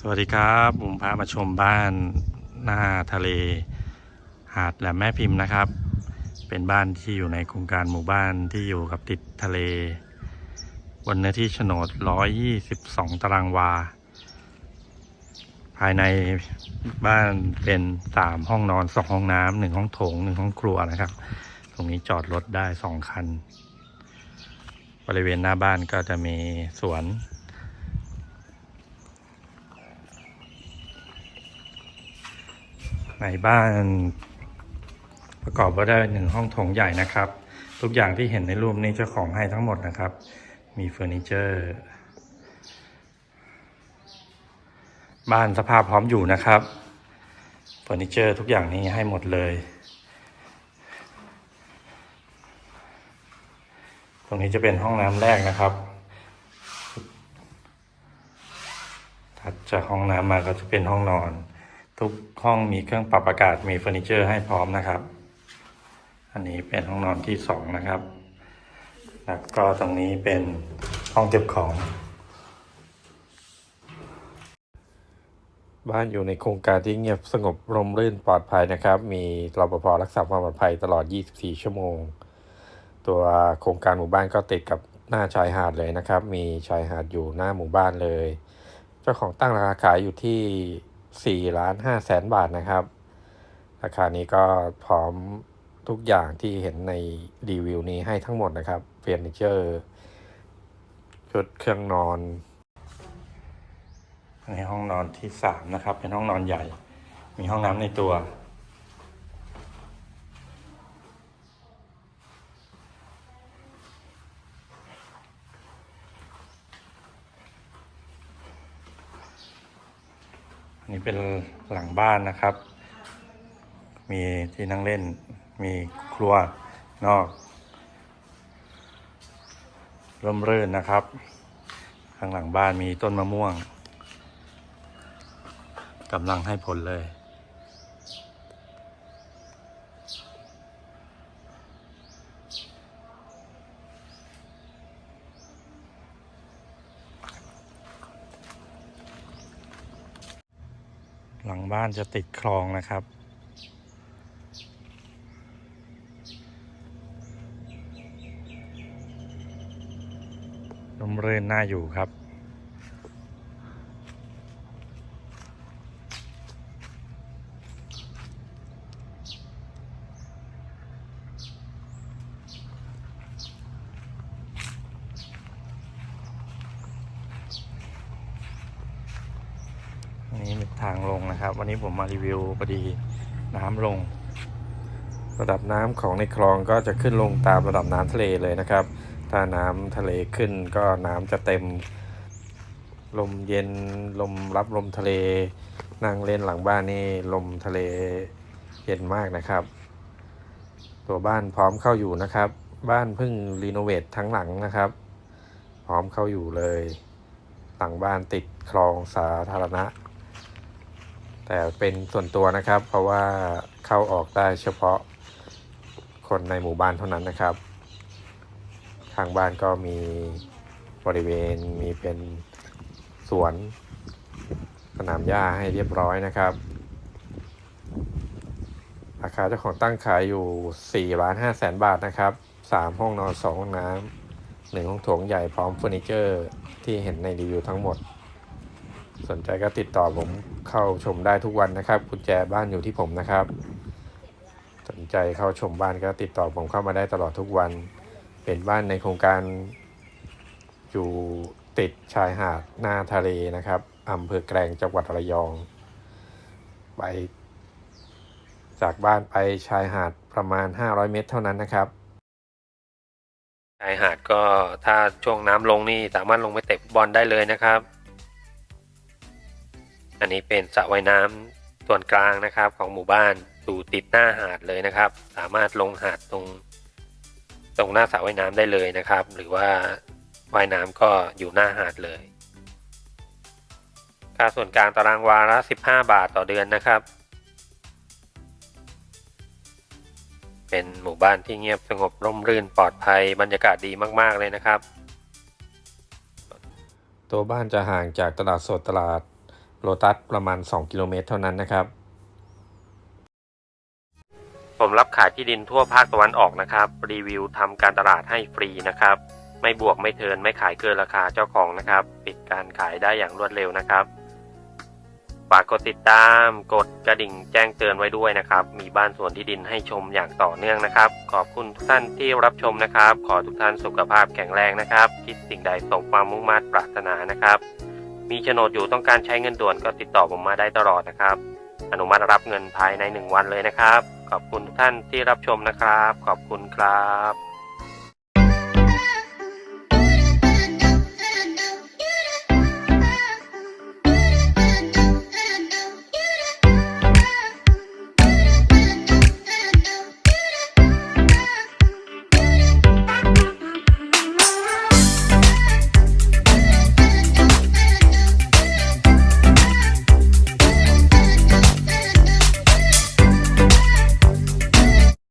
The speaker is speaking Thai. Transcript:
สวัสดีครับผมพามาชมบ้านหน้าทะเล หาดแหลมแม่พิมพ์นะครับ เป็นบ้านที่อยู่ในโครงการหมู่บ้านที่อยู่กับติดทะเล บนเนื้อที่โฉนด 122 ตารางวา ภายในบ้านเป็น 3 ห้องนอน 2 ห้องน้ำ1ห้องโถง 1 ห้องครัวนะครับ ตรงนี้จอดรถได้ 2 คัน บริเวณหน้าบ้านก็จะมีสวน ในบ้าน ประกอบไปด้วยหนึ่งห้องโถงใหญ่นะครับ ทุกอย่างที่เห็นในรูปนี้เจ้าของให้ทั้งหมดนะครับ มีเฟอร์นิเจอร์ บ้านสภาพพร้อมอยู่นะครับเฟอร์นิเจอร์ทุกอย่างนี้ให้หมดเลยตรงนี้จะเป็นห้องน้ำแรกนะครับ ถัดจากห้องน้ำมาก็จะเป็นห้องนอน ทุกห้องมีเครื่องปรับอากาศมีเฟอร์นิเจอร์ให้พร้อมนะครับ อันนี้เป็นห้องนอนที่สองนะครับ แล้วก็ตรงนี้เป็นห้องเก็บของ บ้านอยู่ในโครงการที่เงียบสงบร่มรื่นปลอดภัยนะครับ มีรปภรักษาความปลอดภัยตลอด 24 ชั่วโมง ตัวโครงการหมู่บ้านก็ติดกับหน้าชายหาดเลยนะครับ มีชายหาดอยู่หน้าหมู่บ้านเลย เจ้าของตั้งราคาขายอยู่ที่ 4ล้าน5แสนบาทนะครับ ราคานี้ก็พร้อมทุกอย่างที่เห็นในรีวิวนี้ให้ทั้งหมดนะครับเฟอร์นิเจอร์ชุดเครื่องนอน ในห้องนอนที่สามนะครับ เป็นห้องนอนใหญ่ มีห้องน้ำในตัว นี่เป็นหลังบ้านนะครับ มีที่นั่งเล่น มีครัวนอก ร่มรื่นนะครับ ข้างหลังบ้านมีต้นมะม่วงกำลังให้ผลเลย หลังบ้านจะติดคลองนะครับ ลมเรื่นน่าอยู่ครับ อันนี้เป็น ทางลงนะครับ วันนี้ผมมารีวิวพอดีน้ำลง ระดับน้ำของในคลองก็จะขึ้นลงตามระดับน้ำทะเลเลยนะครับ ถ้าน้ำทะเลขึ้นก็น้ำจะเต็ม ลมเย็นลมรับลมทะเล นั่งเล่นหลังบ้านนี่ลมทะเลเย็นมากนะครับ ตัวบ้านพร้อมเข้าอยู่นะครับ บ้านเพิ่งรีโนเวททั้งหลังนะครับ พร้อมเข้าอยู่เลยหลังบ้านติดคลองสาธารณะ แต่เป็นส่วนตัวนะครับ เพราะว่าเข้าออกได้เฉพาะคนในหมู่บ้านเท่านั้นนะครับ ทางบ้านก็มีบริเวณมีเป็นสวนสนามหญ้าให้เรียบร้อยนะครับ ราคาเจ้าของตั้งขายอยู่ 4 ล้าน5แสนบาทนะครับ 3 ห้องนอน 2 ห้องน้ำหนึ่งห้องโถงใหญ่พร้อมเฟอร์นิเจอร์ที่เห็นในรีวิวทั้งหมด สนใจก็ติดต่อผมเข้าชมได้ทุกวันนะครับกุญแจบ้านอยู่ที่ผมนะครับ สนใจเข้าชมบ้านก็ติดต่อผมเข้ามาได้ตลอดทุกวัน เป็นบ้านในโครงการ อยู่ติดชายหาดหน้าทะเลนะครับอำเภอแกลงจังหวัดระยอง ไป จากบ้านไปชายหาดประมาณ 500 เมตรเท่านั้นนะครับชายหาดก็ถ้าช่วงน้ำลงนี่สามารถลงไปเตะฟุตบอลได้เลยนะครับ อันนี้เป็นสระว่ายน้ำส่วนกลางนะครับของหมู่บ้านอยู่ติดหน้าหาดเลยนะครับ สามารถลงหาดตรง ตรงหน้าสระว่ายน้ำได้เลยนะครับ หรือว่าว่ายน้ำก็อยู่หน้าหาดเลยค่าส่วนกลางตารางวาละ15 บาทต่อเดือนนะครับ เป็นหมู่บ้านที่เงียบสงบร่มรื่นปลอดภัยบรรยากาศดีมาก ๆ เลยนะครับ ตัวบ้านจะห่างจากตลาดสดตลาด โลตัสประมาณ 2 กิโลเมตรเท่านั้นนะครับ ผมรับขายที่ดินทั่วภาคตะวันออกนะครับ รีวิวทำการตลาดให้ฟรีนะครับ ไม่บวกไม่เทินไม่ขายเกินราคาเจ้าของนะครับ ปิดการขายได้อย่างรวดเร็วนะครับฝากกดติดตามกดกระดิ่งแจ้งเตือนไว้ด้วยนะครับ มีบ้านสวนที่ดินให้ชมอย่างต่อเนื่องนะครับ ขอบคุณทุกท่านที่รับชมนะครับ ขอทุกท่านสุขภาพแข็งแรงนะครับ คิดสิ่งใดสมความมุ่งมั่นปรารถนานะครับ มีโฉนดอยู่ต้องการใช้เงินด่วนก็ติดต่อผมมาได้ตลอดนะครับ อนุมัติรับเงินภายใน 1 วันเลยนะครับ ขอบคุณทุกท่านที่รับชมนะครับ ขอบคุณครับ